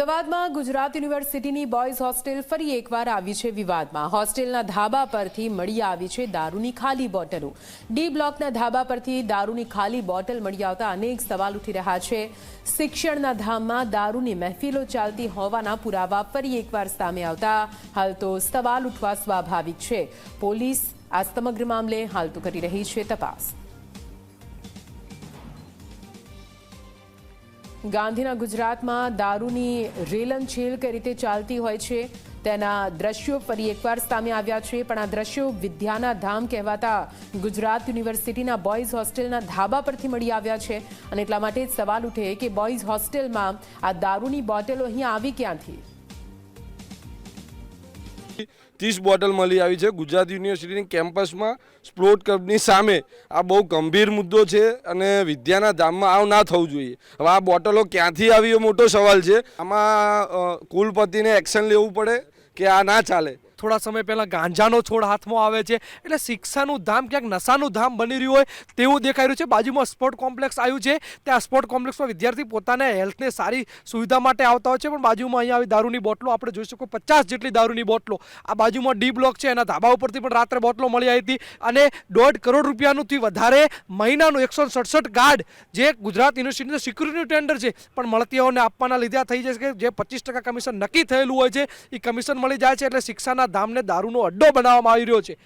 અમદાવાદમાં ગુજરાત યુનિવર્સિટીની boys hostel ફરી એકવાર આવી છે વિવાદમાં. હોસ્ટેલના ધાબા પરથી મળી આવી છે દારૂની ખાલી બોટલો. ડી બ્લોકના ધાબા પરથી દારૂની ખાલી બોટલ મળી આવતા અનેક સવાલ ઉઠી રહ્યા છે. શિક્ષણના ધામમાં દારૂની મહેફિલો ચાલતી હોવાના પુરાવા ફરી એકવાર સામે આવતા. હાલ તો સવાલ ઉઠવા સ્વાભાવિક છે. પોલીસ આ સમગ્ર મામલે હાલ તો કરી રહી છે તપાસ. ગાંધીના ગુજરાતમાં દારૂની રેલનછેલ કઈ રીતે ચાલતી હોય છે, તેના દ્રશ્યો ફરી એકવાર સામે આવ્યા છે, પણ આ દ્રશ્યો વિદ્યાના ધામ કહેવાતા ગુજરાત યુનિવર્સિટીના બોયઝ હોસ્ટેલના ધાબા પરથી મળી આવ્યા છે. અને એટલા માટે જ સવાલ ઉઠે કે બોયઝ હોસ્ટેલમાં આ દારૂની બોટલો અહીંયા આવી ક્યાંથી? ત્રીસ બોટલ મળી આવી છે. ગુજરાત યુનિવર્સિટીની કેમ્પસમાં સ્પ્લોટ ક્લબની સામે આ બહુ ગંભીર મુદ્દો છે અને વિદ્યાના ધામમાં આવ ના થવું જોઈએ. હવે આ બોટલો ક્યાંથી આવી એ મોટો સવાલ છે. આમાં કુલપતિને એક્શન લેવું પડે કે આ ના ચાલે? થોડા સમય પહેલાં ગાંજાનો છોડ હાથમાં આવે છે. એટલે શિક્ષાનું ધામ ક્યાંક નશાનું ધામ બની રહ્યું હોય તેવું દેખાઈ રહ્યું છે. બાજુમાં સ્પોર્ટ કોમ્પ્લેક્સ આવ્યું છે. ત્યાં સ્પોર્ટ કોમ્પ્લેક્સમાં વિદ્યાર્થી પોતાના હેલ્થને સારી સુવિધા માટે આવતા હોય છે. પણ બાજુમાં અહીંયા આવી દારૂની બોટલો આપણે જોઈ શકો પચાસ જેટલી દારૂની બોટલો. આ બાજુમાં ડી બ્લોક છે. એના ધાબા ઉપરથી પણ રાત્રે બોટલો મળી આવી હતી. અને દોઢ કરોડ રૂપિયાનુંથી વધારે મહિનાનું એકસો સડસઠ ગાર્ડ જે ગુજરાત યુનિવર્સિટીનું સિક્યુરિટી ટેન્ડર છે. પણ મળતીઓને આપવાના લીધે થઈ જશે કે જે પચીસ ટકા કમિશન નક્કી થયેલું હોય છે એ કમિશન મળી જાય છે. એટલે શિક્ષાના ધામને દારૂનો અડ્ડો બનાવવામાં આવી રહ્યો છે.